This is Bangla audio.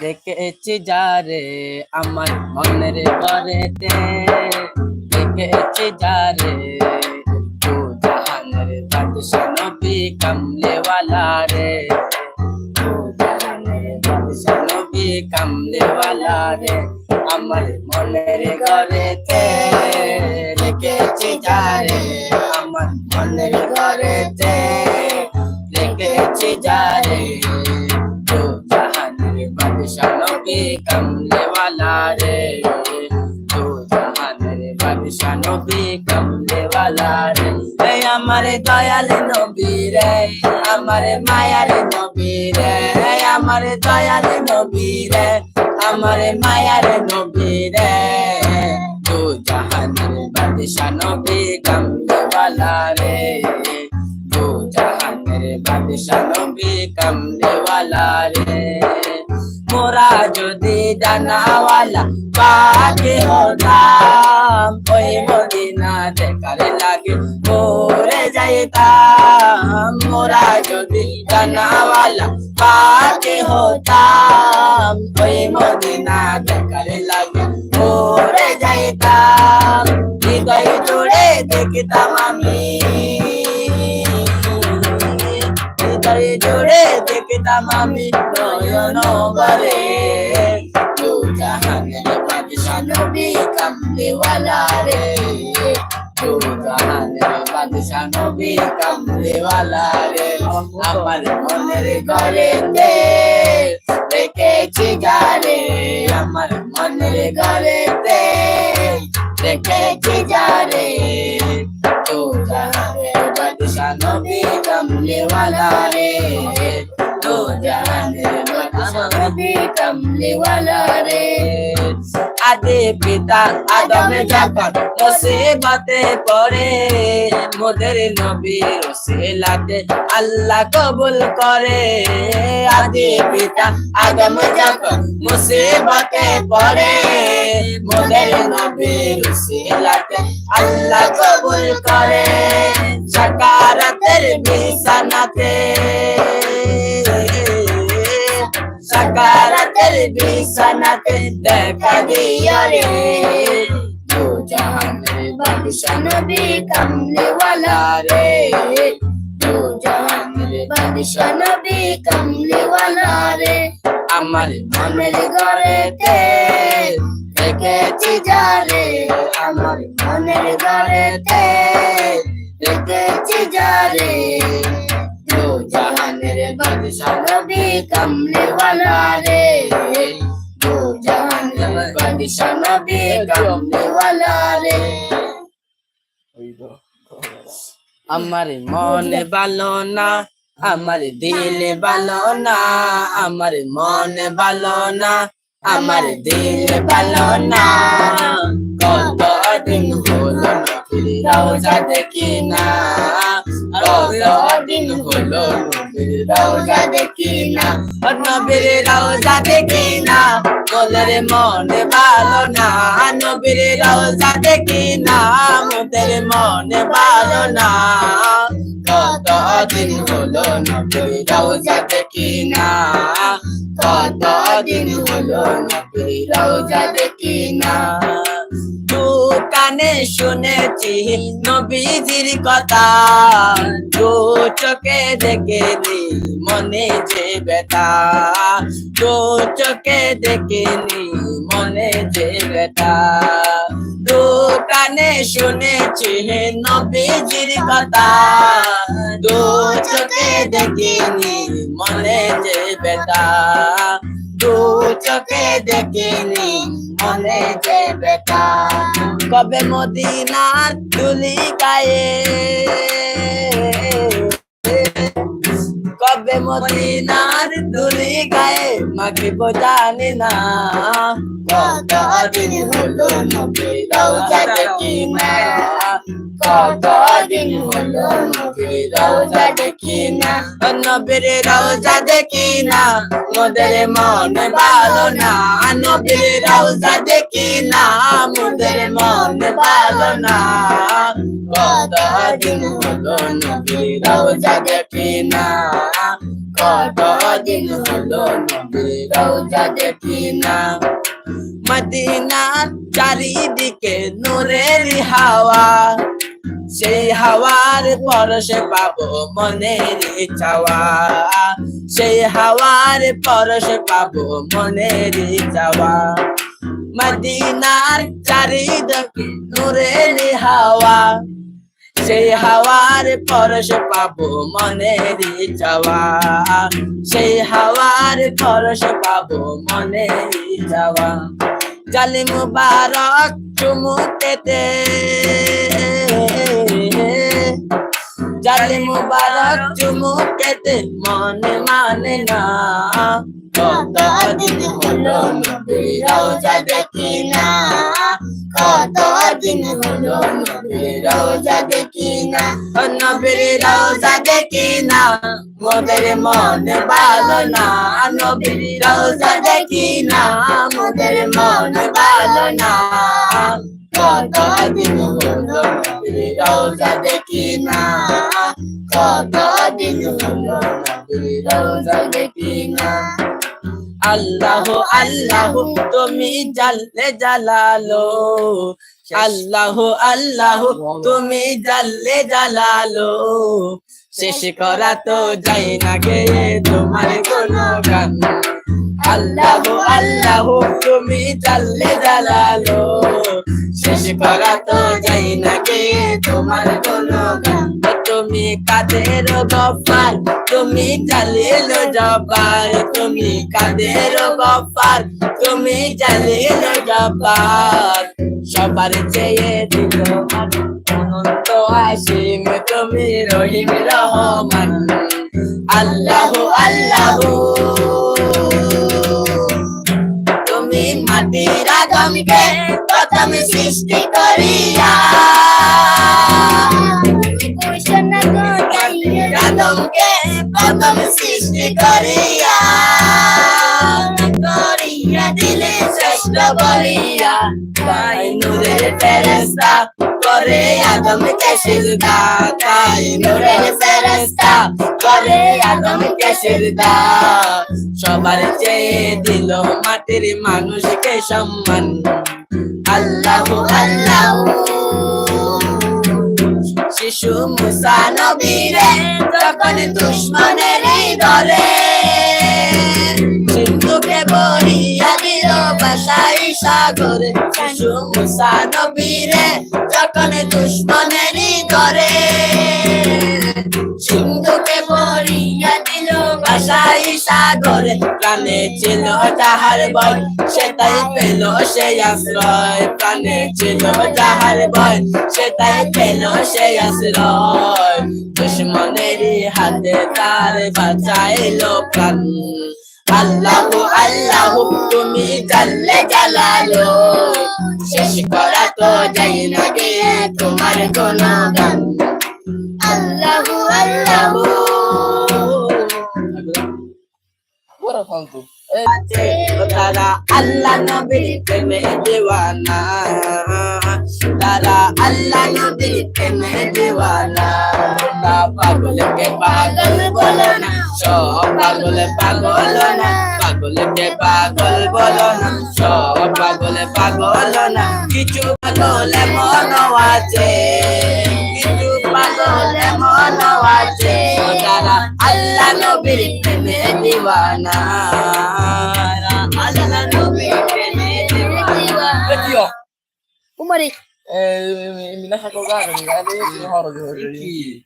দেখেছি যারে আমার মনের ঘরেতে দেখেছি যারে তু জাহানের বাদশা নবী কামলেওয়ালা রে। তু জাহানের বাদশা নবী কামলেওয়ালা রে। আমার মনের ঘরেতে রেখেছি যারে আমার মনের ঘরেতে। রেখেছি যারে বাদশা নবী কামলেওয়ালা রে তু জাহানের বাদশা নবী কামলেওয়ালা রে এ আমার দয়াল নবী রে আমার মায়ার নবী রে এ আমার দয়াল নবী রে আমার মায়ার নবী রে তু জাহানের বাদশা নবী কামলেওয়ালা রে তু জাহানের বাদশা নবী কামলেওয়ালা রে মোরা যদি ডানাওয়ালা পাখি হতাম ওই মদিনা দেখার লাগে মোরে যাইতাম মোরা যদি ডানাওয়ালা পাখি হতাম ওই মদিনা দেখার লাগে মোরে যাইতাম হৃদয় জুড়ে দেখতাম আমি হৃদয় জুড়ে দেখতাম আমি নয়ন জাহানের বাদশা নবী কামলিওয়ালা রে তু জাহানের বাদশা নবী কামলিওয়ালা রে আমার মনের ঘরে রেখেছি যারে আমার মনের ঘরে রেখেছি যারে তু জাহানের বাদশা নবী কামলিওয়ালা রে তু জাহানের বাদশা নবী কামলিওয়ালা রে আদে পিতা আদমে যখন মুসিবতে পড়ে। মোদের নবী রসিলাতে আল্লাহ কবুল করে। আদি পিতা আদম যখন মুসিবতে পড়ে। মোদের নবী রসিলাতে আল্লাহ কবুল করে। সাকারাতের বিছানাতে সাকারাতের বিছানাতে দেখা দিও রে দু জাহানের বাদশা নবী কামলিওয়ালা রে দু জাহানের বাদশা নবী কামলিওয়ালা রে আমার মনের ঘরেতে রেখেছি যারে আমার মনের ঘরেতে রেখেছি যারে দু জাহানের বাদশা নবী কামলিওয়ালা রে দু জাহানের বাদশা নবী কামলিওয়ালা রে। আমার মনে ভালো না, আমার দিল ভালো না, আমার মনে ভালো না, আমার দিল ভালো না। কত দিন হলো রওজা দেখি না দিন হলো রওজা দেখি না রওজা দেখি না মোদের মনে ভালো না, নবীর রওজা দেখি না মোদের মনে ভালো না। কত দিন হলো নবীর রওজা দেখি না কত দিন হলো নবীর রওজা দেখি না। কানে শুনেছি নবীজির কথা। দু চোখে দেখেনি মনে যে বেটা দু চোখে দেখেনি মনে যে বেটা দু কানে শুনেছি নবীজির কথা। দু চোখে দেখিনি মনে যে বেটা দু চোখে দেখিনি, মনে যে বেটা কবে মদিনার তুলি গায়ে? কবে মদিনার তুলি গায়ে? মাকে বোঝানি না। কত দিন হলো নবী রওজা দেখি না। কত দিন হলো নবীর রওজা দেখি না নবীর রওজা দেখি না মোদের মন ভালো না নবীর রওজা দেখি না মোদের মন ভালো না কতদিন হলো নবীর রওজা দেখি না মদিনার চারিদিকে নূরের হাওয়া সেই হাওয়ার পরশে পাবো মনের চাওয়া। সেই হাওয়ার পরশে পাবো মনের চাওয়া। মদিনার চারিদিকে নূরের হাওয়া। সেই হাওয়ার পরশ পাবো মনের চাওয়া। সেই হাওয়ার পরশ পাবো মনের চাওয়া। জালি মুবারক চুমুকেতে জালি মুবারক চুমুকেতে মনে মানে না। কতদিন হলো নবীর রওজা দেখি না? কতদিন হলো নবীর রওজা দেখি না? নবীর রওজা দেখি না মোদের মন ভালো না। নবীর রওজা দেখি না মোদের মন ভালো না। কতদিন হলো নবীর রওজা দেখি না কতদিন হলো নবীর রওজা দেখি না আল্লাহ আল্লাহ, তুমি জাল্লে জালালো। আল্লাহ আল্লাহ, তুমি জাল্লে জালালো। শেষ করা তো যাই না গে, তোমার কোন গান আল্লাহ আল্লাহ, তুমি জাল্লে জালালো। শেষ করা তো যাই না গে তোমার কোন তুমি কাদের গফার, তুমি জালিল জব্বার। তুমি কাদের গফার, তুমি জালিল জব্বার। সবার চেয়ে দিল অনন্ত আসিম, তুমি রহিম রহমান। আল্লাহ আল্লাহ। আদমকে প্রথম সৃষ্টি করিয়া। প্রথম সৃষ্টি করিয়া। করিয়া দিলে শ্রেষ্ঠ বলিয়া তাই নূরের ফেরেস্তা করে আদমকে সিজদা তাই নূরের ফেরেস্তা করে আদমকে সিজদা সবার চেয়ে দিল মাটির মানুষকে সম্মান আল্লাহ আল্লাহ শিশু মুসা নবীরে যখন দুশ্মনের ধরে সাগরে শিশু মুসা নবীরে, যখন দুশ্মনের ধরে সিন্ধুকে বহিয়া দিল বাসাই সাগরে, প্রাণে ছিল যাহার বয় সেটাই পেল সে আশ্রয়। প্রাণে ছিল যাহার বয় সেটাই পেল সে আশ্রয়। দুশ্মনের হাতে তার বাঁচাইলো প্রাণ। আল্লাহ আল্লাহ তুমি জানলে জালালো। শেষ করা তো যাই না গে তোমার কোন গান আল্লাহ আল্লাহ। a ফালতু। তারা আল্লাহ নবীর প্রেমে দেওয়ানা। তারা আল্লাহ নবীর প্রেমে দেওয়ানা। তা পাগলকে পাগল বলো না। সব পাগল পাগল না পাগলকে পাগল বলো না? সব পাগল পাগল না কিছু পাগল মন আছে। কিছু পাগল মন আছে। তারা আল্লাহ নবীর প্রেমে দিওয়ানা আল্লাহ নবীর প্রেমে দিওয়ানা। Umari. eh mi lascia colgare mi